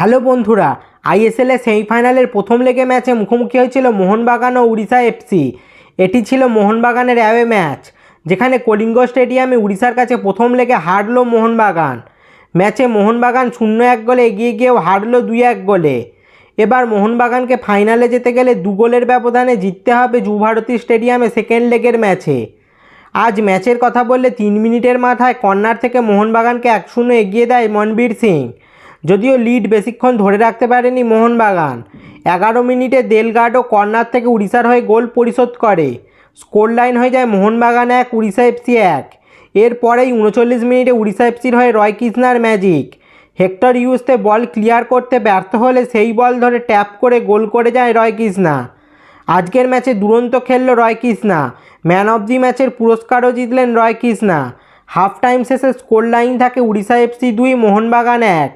Hello বন্ধুরা ISL সেমিফাইনালের প্রথম লেগে ম্যাচে মুখোমুখি হয়েছিল মোহনবাগান ও উড়িষ্যা এফসি এটি ছিল মোহনবাগানের অ্যাওয়ে ম্যাচ যেখানে কলিঙ্গ স্টেডিয়ামে উড়িষ্যার কাছে প্রথম লেগে হারল মোহনবাগান। ম্যাচে মোহনবাগান শূন্য এক গোলে এগিয়ে গিয়েও হারল দুই এক গোলে। এবার মোহনবাগানকে ফাইনালে যেতে গেলে দু গোলের ব্যবধানে জিততে হবে যুভারতী স্টেডিয়ামে সেকেন্ড লেগের ম্যাচে আজ ম্যাচের কথা বললে তিন মিনিটের মাথায় কর্নার থেকে মোহনবাগানকে এক শূন্য এগিয়ে দেয় মনবীর সিং। যদিও লিড বেশিক্ষণ ধরে রাখতে পারেনি মোহনবাগান। এগারো মিনিটে দেলগার্ড ও কর্নার থেকে উড়িষ্যার হয়ে গোল পরিশোধ করে। স্কোর লাইন হয়ে যায় মোহনবাগান এক, উড়িষ্যা এফসি এক। এরপরেই উনচল্লিশ মিনিটে উড়িষ্যা এফসির হয়ে Roy কৃষ্ণার magic. Hector Yuste ball clear করতে ব্যর্থ হলে সেই বল ধরে ট্যাপ করে গোল করে যায় রয় কৃষ্ণা। আজকের ম্যাচে দুরন্ত খেলল Roy Krishna. Man of the ম্যাচের পুরস্কারও জিতলেন রয় কৃষ্ণা। হাফ টাইম শেষে স্কোর লাইন থাকে উড়িষ্যা এফসি দুই, মোহনবাগান এক।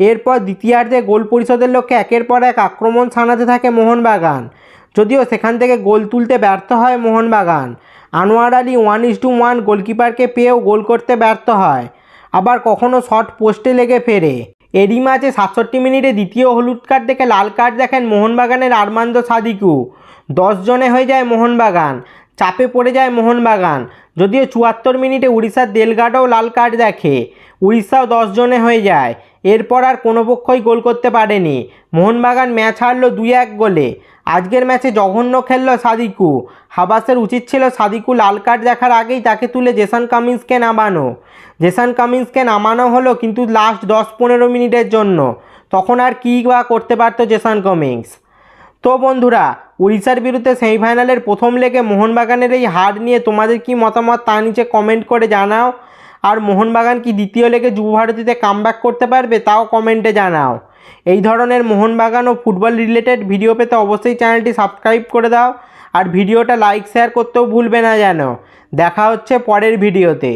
এরপর দ্বিতীয়ার্ধে গোল পরিশোধের লক্ষ্যে একের পর এক আক্রমণ সানাতে থাকে মোহনবাগান। যদিও সেখান থেকে গোল তুলতে ব্যর্থ হয় Mohun Bagan. Anwar Ali one is to one গোলকিপারকে পেয়েও গোল করতে ব্যর্থ হয়। আবার কখনও শট পোস্টে লেগে ফেরে। এরই মাঝে সাতষট্টি মিনিটে দ্বিতীয় হলুদ কার্ড দেখে লাল কার্ড দেখেন মোহনবাগানের আরমান্দ সাদিকু। দশ জনে হয়ে যায় মোহনবাগান। চাপে পড়ে যায় মোহনবাগান। যদিও চুয়াত্তর মিনিটে উড়িষ্যার দেলগাডও লাল কার্ড দেখে। উড়িষ্যাও দশ জনে হয়ে যায়। এরপর আর কোনো পক্ষই গোল করতে পারেনি। মোহনবাগান ম্যাচ হারলো দুই এক গোলে। আজকের ম্যাচে জঘন্য খেলল সাদিকু। হাবাসের উচিত ছিল সাদিকু লাল কার্ড দেখার আগেই তাকে তুলে জেসান কামিন্সকে নামানো। জেসান কামিন্সকে নামানো হলো কিন্তু লাস্ট দশ পনেরো মিনিটের জন্য। তখন আর কী বা করতে পারতো জেসান কামিন্স? তো বন্ধুরা, উড়িষ্যার বিরুদ্ধে সেমিফাইনালের প্রথম লেগে মোহনবাগানের এই হার নিয়ে তোমাদের কি মতামত তা নিচে কমেন্ট করে জানাও। আর মোহনবাগান কি দ্বিতীয় লেগে যুবভারতীতে কামব্যাক করতে পারবে তাও কমেন্টে জানাও। এই ধরনের মোহনবাগান ও ফুটবল রিলেটেড ভিডিও পেতে অবশ্যই চ্যানেলটি সাবস্ক্রাইব করে দাও আর ভিডিওটা লাইক শেয়ার করতেও ভুলবে না যেন দেখা হচ্ছে পরের ভিডিওতে